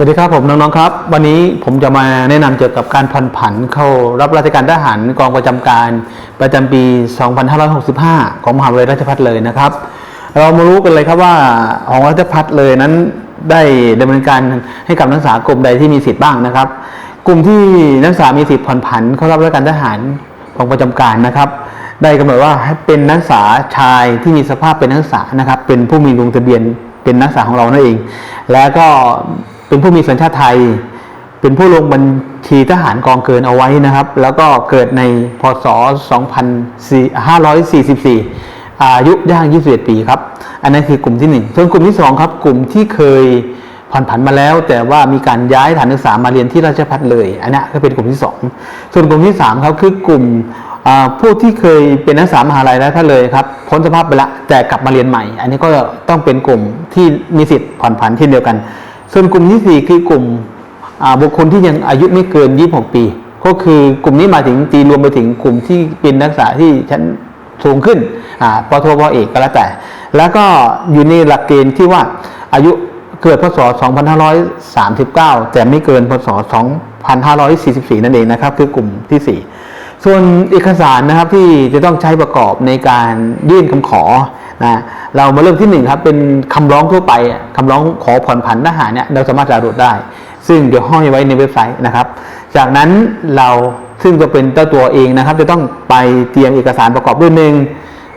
วัสดีครับผมน้องๆครับ วันนี้ผมจะมาแนะนำเกี่ยวกับการผ่อนผันเข้ารับราชการทหารกองประจำการประจำปี 2565 ของมหาวิทยาลัยราชภัฏเลยนะครับ เรามารู้กันเลยครับว่าของราชภัฏเลยนั้นได้ดำเนินการให้กับนักศึกษากลุ่มใดที่มีสิทธิ์บ้างนะครับ กลุ่มที่นักศึกษามีสิทธิ์ผ่อนผันเข้ารับราชการทหารกองประจำการนะครับ ได้กำหนดว่าให้เป็นนักศึกษาชายที่มีสภาพเป็นนักศึกษานะครับ เป็นผู้มีลงทะเบียนเป็นนักศึกษาของเรานั่นเอง แล้วก็ เป็นผู้มีสัญชาติไทย เป็นผู้ลงบัญชีทหารกองเกินเอาไว้นะครับ แล้วก็เกิดในพศ 2544 อายุย่าง 21 ปีครับ อันนั้นคือกลุ่มที่ 1 ส่วนกลุ่มที่ 2 ครับ กลุ่มที่เคยผ่อนผันมาแล้ว แต่ว่ามีการย้ายฐานศึกษามาเรียนที่ราชพัฒเลย อันนี้ก็เป็นกลุ่มที่ 2 ส่วนกลุ่มที่3ครับคือกลุ่มผู้ที่เคยเป็นนักศึกษามหาลัยแล้วท่านเลยครับพ้นสภาพไปละแต่กลับมาเรียนใหม่ อันนี้ก็ต้องเป็นกลุ่มที่มีสิทธิ์ผ่อนผันเช่นเดียวกัน ส่วนกลุ่มที่ 4 คือกลุ่มบุคคลที่ยังอายุไม่เกิน 26 ปี ก็คือกลุ่มนี้มาถึงตีรวมไปถึงกลุ่มที่เป็นนักศึกษาที่ชั้นสูงขึ้นอ่าปโทปเอกก็แล้วแต่ แล้วก็อยู่ในหลักเกณฑ์ที่ว่าอายุเกิดพศ 2539 แต่ไม่เกินพศ 2544 นั่นเองนะครับ คือกลุ่มทีสี่4 ส่วนเอกสารนะครับที่จะต้องใช้ประกอบในการยื่นคำขอ นะเรามาเริ่มที่หนึ่งครับเป็นคำร้องทั่วไปอะคำร้องขอผ่อนผันทหารเนี่ยเราสามารถดาวน์โหลดได้ ซึ่งเดี๋ยวห้อยไว้ในเว็บไซต์นะครับ จากนั้นเราซึ่งจะเป็นเจ้าตัวเองนะครับ จะต้องไปเตรียมเอกสารประกอบด้วยหนึ่ง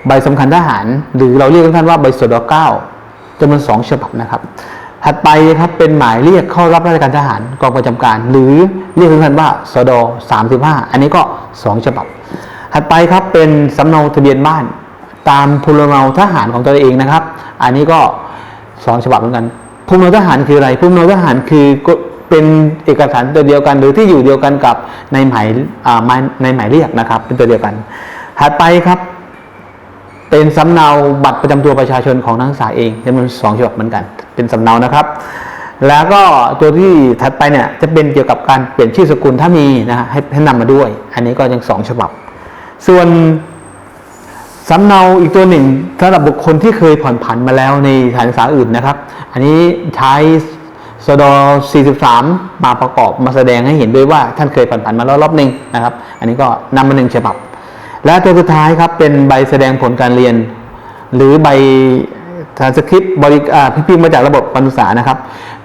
ใบสำคัญทหาร หรือเราเรียกสั้นว่าใบสดเก้าจำนวนสองฉบับนะครับ ถัดไปครับเป็นหมายเรียกเข้ารับราชการทหารกองประจำการ หรือเรียกสั้นว่าสด35อันนี้ก็2ฉบับ ถัดไปครับเป็นสำเนาทะเบียนบ้าน ตามภูมิลำเนาทหารของตัวเองนะครับ อันนี้ก็2ฉบับเหมือนกันภูมิลำเนาทหารคืออะไรภูมิลำเนาทหารคือเป็นเอกสารตัวเดียวกัน หรือที่อยู่เดียวกันกับในหมายอ่าหมายในหมายเรียกนะครับ เป็นตัวเดียวกันถัดไปครับ เป็นสำเนาบัตรประจำตัวประชาชนของนักศึกษาเองจำนวนสองฉบับเหมือนกัน เป็นสำเนานะครับ แล้วก็ตัวที่ถัดไปเนี่ยจะเป็นเกี่ยวกับการเปลี่ยนชื่อสกุลถ้ามีนะฮะให้ให้นำมาด้วย อันนี้ก็ยังสองฉบับ ส่วน สำเนาอีกตัวหนึ่งสำหรับบุคคลที่เคยผ่อนผันมาแล้วในฐานศึกษาอื่นนะครับ อันนี้ใช้สด43 มาประกอบมาแสดงให้เห็นด้วยว่าท่านเคยผ่อนผันมาแล้วรอบหนึ่งนะครับ อันนี้ก็นำมาหนึ่งฉบับ และตัวสุดท้ายครับเป็นใบแสดงผลการเรียน หรือใบทรานสคริปต์บริพิมพ์มาจากระบบการศึกษานะครับ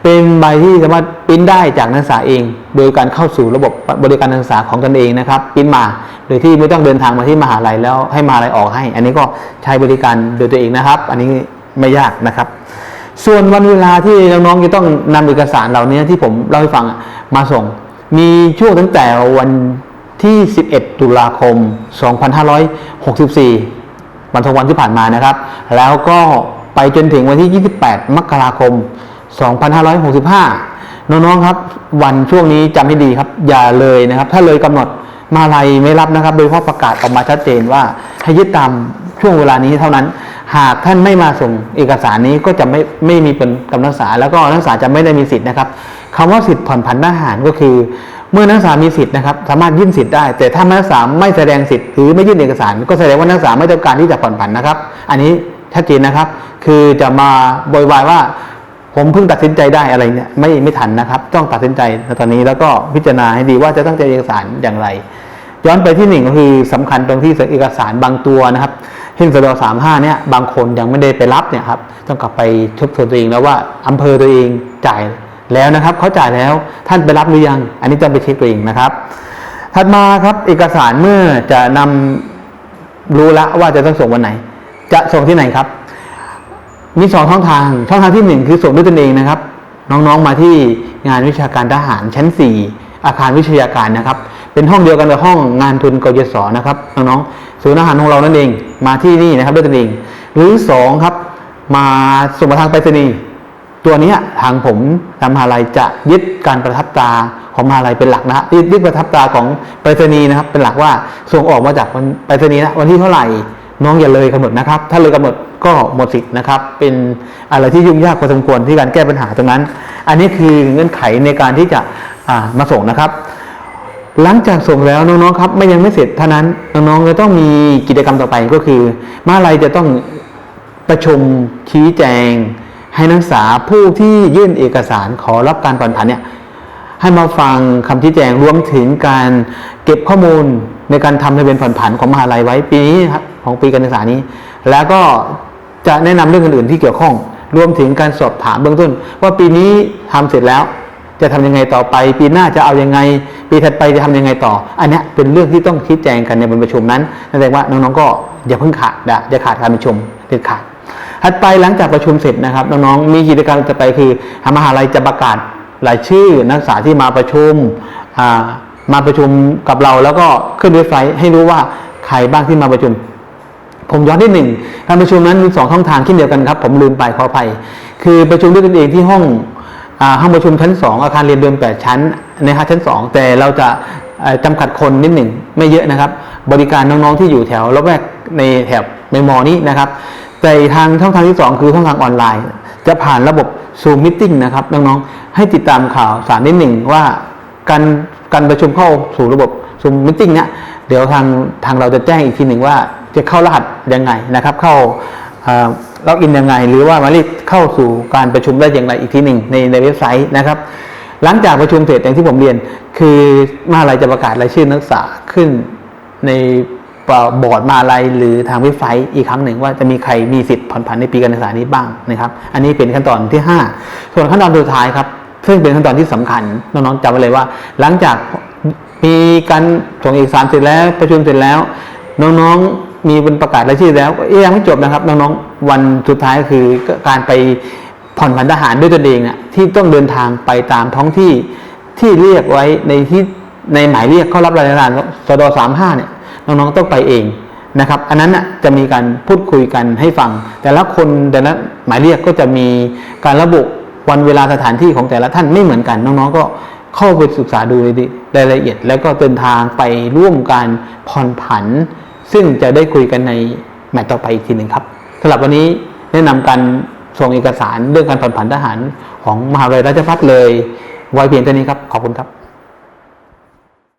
เป็นใบที่สามารถปริ้นได้จากนักศึกษาเอง โดยการเข้าสู่ระบบบริการการศึกษาของตนเองนะครับปริ้นมา โดยที่ไม่ต้องเดินทางมาที่มหาลัยแล้วให้มหาลัยออกให้ อันนี้ก็ใช้บริการโดยตัวเองนะครับ อันนี้ไม่ยากนะครับ ส่วนวันเวลาที่น้องๆจะต้องนำเอกสารเหล่านี้ที่ผมเล่าให้ฟังมาส่ง มีช่วงตั้งแต่วันที่ 11 ตุลาคม 2564 วันทงวันที่ผ่านมานะครับ แล้วก็ไปจนถึงวันที่ 28 มกราคม 2565 น้องๆครับ วันช่วงนี้จำให้ดีครับ อย่าเลยนะครับ ถ้าเลยกำหนดมาลัยไม่รับนะครับ โดยเฉพาะประกาศออกมาชัดเจนว่าให้ยึดตามช่วงเวลานี้เท่านั้น หากท่านไม่มาส่งเอกสารนี้ก็จะไม่ไม่มีเป็นกำลังษา แล้วก็นักศึกษาจะไม่ได้มีสิทธิ์นะครับคำว่าสิทธิ์ผ่อนผันทหารก็คือ เมื่อนักศึกษามีสิทธิ์นะครับสามารถยื่นสิทธิ์ได้ แต่ถ้านักศึกษาไม่แสดงสิทธิ์หรือไม่ยื่นเอกสาร ก็แสดงว่านักศึกษาไม่ต้องการที่จะผ่อนผันนะครับ อันนี้ชัดเจนนะครับ คือจะมาโวยวายว่า ผมเพิ่งตัดสินใจได้อะไรเนี่ยไม่ไม่ทันนะครับ ต้องตัดสินใจในตอนนี้แล้วก็พิจารณาให้ดีว่าจะต้องเตรียเอกสารอย่างไร ย้อนไปที่หนึ่งก็คือสำคัญตรงที่เอกสารบางตัวนะครับเช่นสดสามห้าเนี่ยบางคนยังไม่ได้ไปรับเนี่ยครับต้องกลับไปทบทวนตัวเองแล้วว่าอำเภอตัวเองจ่ายแล้วนะครับเขาจ่ายแล้วท่านไปรับหรือยัง อันนี้ต้องไปเช็คตัวเองนะครับ ถัดมาครับเอกสารเมื่อจะนำรู้ละว่าจะต้องส่งวันไหน จะส่งที่ไหนครับ มีสองช่องทาง ช่องทางที่หนึ่งคือส่งด้วยตนเองนะครับ น้องๆมาที่งานวิชาการทหารชั้น 4 อาคารวิทยาการนะครับ เป็นห้องเดียวกันกับห้องงานทุนกยศนะครับน้องๆศูนย์อาหารของเรานั่นเองมาที่นี่นะครับด้วยตนเอง หรือสองครับมาส่งมาทางไปรษณีย์ตัวนี้ทางผมทางมหาลัยจะยึดการประทับตาของมหาลัยเป็นหลักนะฮะยึดประทับตาของไปรษณีย์นะครับ เป็นหลักว่าส่งออกมาจากวันไปรษณีย์นะวันที่เท่าไหร่ น้องอย่าเลยกำหนดนะครับ ถ้าเลยกำหนดก็หมดสิทธิ์นะครับ เป็นอะไรที่ยุ่งยากพอสมควรที่การแก้ปัญหาตรงนั้น อันนี้คือเงื่อนไขในการที่จะามาส่งนะครับ หลังจากส่งแล้วน้องๆครับไม่ยังไม่เสร็จเท่านั้นน้องๆจะต้องมีกิจกรรมต่อไปก็คือมาลัยจะต้องประชุมชี้แจง ให้นักศึกษาผู้ที่ยื่นเอกสารขอรับการผ่อนผันเนี่ยให้มาฟังคำชี้แจงรวมถึงการเก็บข้อมูล ในการทำทะเบียนผ่อนผันของมหาลัยไว้ ปีนี้ครับของปีการศึกษานี้ แล้วก็จะแนะนำเรื่องอื่นๆที่เกี่ยวข้อง รวมถึงการสอบถามเบื้องต้น ว่าปีนี้ทำเสร็จแล้ว จะทำยังไงต่อไป ปีหน้าจะเอายังไง ปีถัดไปจะทำยังไงต่อ อันนี้เป็นเรื่องที่ต้องชี้แจงกันในบนประชุมนั้นแสดงว่าน้องๆก็อย่าเพิ่งขาดนะอย่าขาดการประชุมเด็ดขาดถัดไปหลังจากประชุมเสร็จนะครับน้องๆมีกิจกรรมจะไปคือมหาลัยจะประกาศรายชื่อนักศึกษาที่มาประชุมอ่า มาประชุมกับเราแล้วก็ขึ้นเว็บไซต์ให้รู้ว่าใครบ้างที่มาประชุม ผมย้อนนิดหนึ่งการประชุมนั้นมีสองช่องทางเช่นเดียวกันครับ ผมลืมไปขออภัย คือประชุมด้วยตนเองที่ห้องอห้องประชุมชั้น 2 อาคารเรียนเดิม8ชั้นนะครับชั้น 2 แต่เราจะเอ่อจำกัดคนนิดหนึ่งไม่เยอะนะครับ บริการน้องๆที่อยู่แถวละแวกในแถบในมอนี้นะครับแต่ทางช่องทางที่ 2 คือช่องทางออนไลน์ จะผ่านระบบ Zoom Meeting นะครับน้องๆให้ติดตามข่าวสารนิดหนึ่งว่าการ การประชุมเข้าสู่ระบบ Zoom Meeting เนี่ยเดี๋ยวทางทางเราจะแจ้งอีกทีหนึ่งว่าจะเข้ารหัสยังไงนะครับ เข้าล็อกอินยังไง หรือว่ามารีเข้าสู่การประชุมได้อย่างไรอีกทีหนึ่งในในเว็บไซต์นะครับ หลังจากประชุมเสร็จอย่างที่ผมเรียน คือมหาลัยจะประกาศรายชื่อนักศึกษาขึ้นในบอร์ดมหาลัยหรือทางเว็บไซต์อีกครั้งหนึ่งว่าจะมีใครมีสิทธิ์ผ่อนผันในปีการศึกษานี้บ้างนะครับ อันนี้เป็นขั้นตอนที่ 5 ส่วนขั้นตอนสุดท้ายครับ ซึ่งเป็นขั้นตอนที่สำคัญน้องๆจำไว้เลยว่า หลังจากมีการส่งเอกสารเสร็จแล้วประชุมเสร็จแล้ว น้องๆมีเป็นประกาศรายชื่อแล้วยังไม่จบนะครับ น้องๆวันสุดท้ายคือการไปผ่อนผันทหารด้วยตนเองนะที่ต้องเดินทางไปตามท้องที่ที่เรียกไว้ในที่ในหมายเรียกเข้ารับรายงานสดสามห้าเนี่ยน้องๆต้องไปเองนะครับ อันนั้นนะจะมีการพูดคุยกันให้ฟัง แต่ละคนแต่ละหมายเรียกก็จะมีการระบุ วันเวลาสถานที่ของแต่ละท่านไม่เหมือนกัน น้องๆก็เข้าไปศึกษาดูรายละเอียด แล้วก็เดินทางไปร่วมการผ่อนผัน ซึ่งจะได้คุยกันในแมตต์ต่อไปอีกทีหนึ่งครับสำหรับวันนี้แนะนำการส่งเอกสารเรื่องการผ่อนผันทหารของมหาวิทยาลัยราชภัฏเลย ไว้เพียงเท่านี้ครับ ขอบคุณครับ